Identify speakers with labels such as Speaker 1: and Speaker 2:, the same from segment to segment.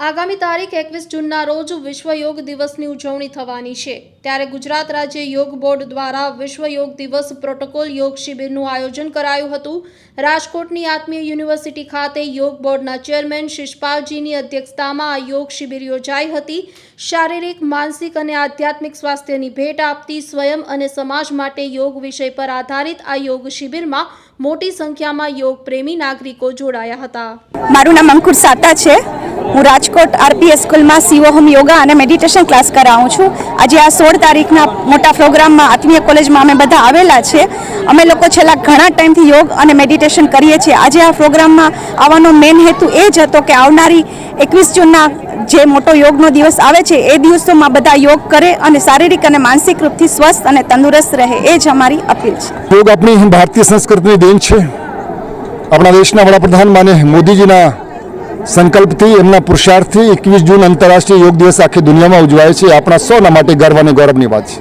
Speaker 1: આગામી તારીખ એકવીસ જૂનના રોજ વિશ્વ યોગ દિવસની ઉજવણી થવાની છે. ત્યારે ગુજરાત રાજ્ય યોગ બોર્ડ દ્વારા વિશ્વ યોગ દિવસ પ્રોટોકોલ યોગ શિબિરનું આયોજન કરાયું હતું. રાજકોટની આત્મીય યુનિવર્સિટી ખાતે યોગ બોર્ડના ચેરમેન શિષપાલજીની અધ્યક્ષતામાં આ યોગ શિબિર યોજાઈ હતી. શારીરિક, માનસિક અને આધ્યાત્મિક સ્વાસ્થ્યની ભેટ આપતી સ્વયં અને સમાજ માટે યોગ વિષય પર આધારિત આ યોગ શિબિરમાં મોટી સંખ્યામાં યોગ પ્રેમી નાગરિકો જોડાયા હતા.
Speaker 2: મારું નામ અંકુર સાતા છે. હું રાજકોટ આરપીએસ સ્કૂલમાં સીઓહોમ યોગા અને મેડિટેશન ક્લાસ કરાવું છું. આજે આ સોળ તારીખના મોટા પ્રોગ્રામમાં આત્મીય કોલેજમાં અમે બધા આવેલા છે. અમે લોકો છેલ્લા ઘણા ટાઈમથી યોગ અને મેડિટેશન કરીએ છીએ. આજે આ પ્રોગ્રામમાં આવવાનો મેઇન હેતુ એ જ હતો કે આવનારી એકવીસ જૂનના જે મોટો યોગનો દિવસ આવે છે, એ દિવસોમાં બધા યોગ કરે અને શારીરિક અને માનસિક રૂપથી સ્વસ્થ અને તંદુરસ્ત રહે, એ જ અમારી અપીલ છે.
Speaker 3: યોગ આપણી ભારતીય સંસ્કૃતિની દેન છે. આપણા દેશના વડાપ્રધાન માને મોદીજીના સંકલ્પથી, એમના પુરુષાર્થથી એકવીસ જૂન આંતરરાષ્ટ્રીય યોગ દિવસ આખી દુનિયામાં ઉજવાય છે. આપણા સૌના માટે ગર્વ અને ગૌરવની વાત છે.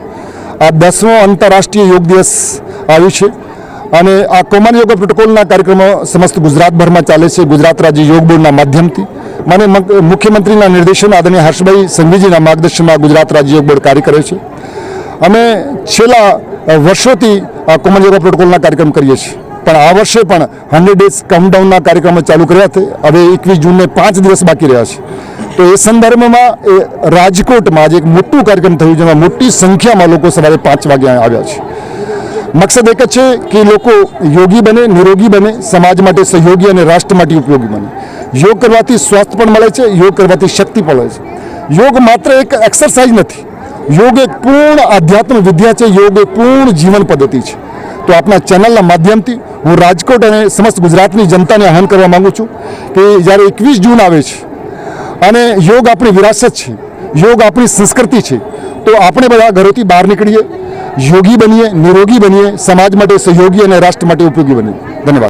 Speaker 3: આ દસમો આંતરરાષ્ટ્રીય યોગ દિવસ આવ્યું છે અને આ કોમન યોગ પ્રોટોકોલના કાર્યક્રમો સમસ્ત ગુજરાતભરમાં ચાલે છે. ગુજરાત રાજ્ય યોગ બોર્ડના માધ્યમથી મને મુખ્યમંત્રીના નિર્દેશન આદરણીય હર્ષભાઈ સંઘવીજીના માર્ગદર્શનમાં ગુજરાત રાજ્ય યોગ બોર્ડ કાર્ય કરે છે. અમે છેલ્લા વર્ષોથી કોમન યોગા પ્રોટોકોલના કાર્યક્રમ કરીએ છીએ. પણ આ વર્ષે પણ હંડ્રેડ ડેઝ કાઉન્ટડાઉનના કાર્યક્રમો ચાલુ કર્યા છે. હવે એકવીસ જૂનને પાંચ દિવસ બાકી રહ્યા છે. તો એ સંદર્ભમાં એ રાજકોટમાં આજે એક મોટું કાર્યક્રમ થયું જેમાં મોટી સંખ્યામાં લોકો સવારે પાંચ વાગે આવ્યા છે. મકસદ એક જ છે કે લોકો યોગી બને, નિરોગી બને, સમાજ માટે સહયોગી અને રાષ્ટ્ર માટે ઉપયોગી બને. યોગ કરવાથી સ્વાસ્થ્ય પણ મળે છે, યોગ કરવાથી શક્તિ પણ મળે છે. યોગ માત્ર એક એક્સરસાઇઝ નથી. યોગ એક પૂર્ણ આધ્યાત્મ વિદ્યા છે, યોગ એક પૂર્ણ જીવન પદ્ધતિ છે. તો આપના ચેનલના માધ્યમથી હું રાજકોટ અને સમસ્ત ગુજરાતની જનતાને આહ્વાન કરવા માગું છું કે જ્યારે એકવીસ જૂન આવે છે અને યોગ આપણી વિરાસત છે, યોગ આપણી સંસ્કૃતિ છે, તો આપણે બધા ઘરોથી બહાર નીકળીએ, યોગી બનીએ, નિરોગી બનીએ, સમાજ માટે સહયોગી અને રાષ્ટ્ર માટે ઉપયોગી બનીએ. ધન્યવાદ.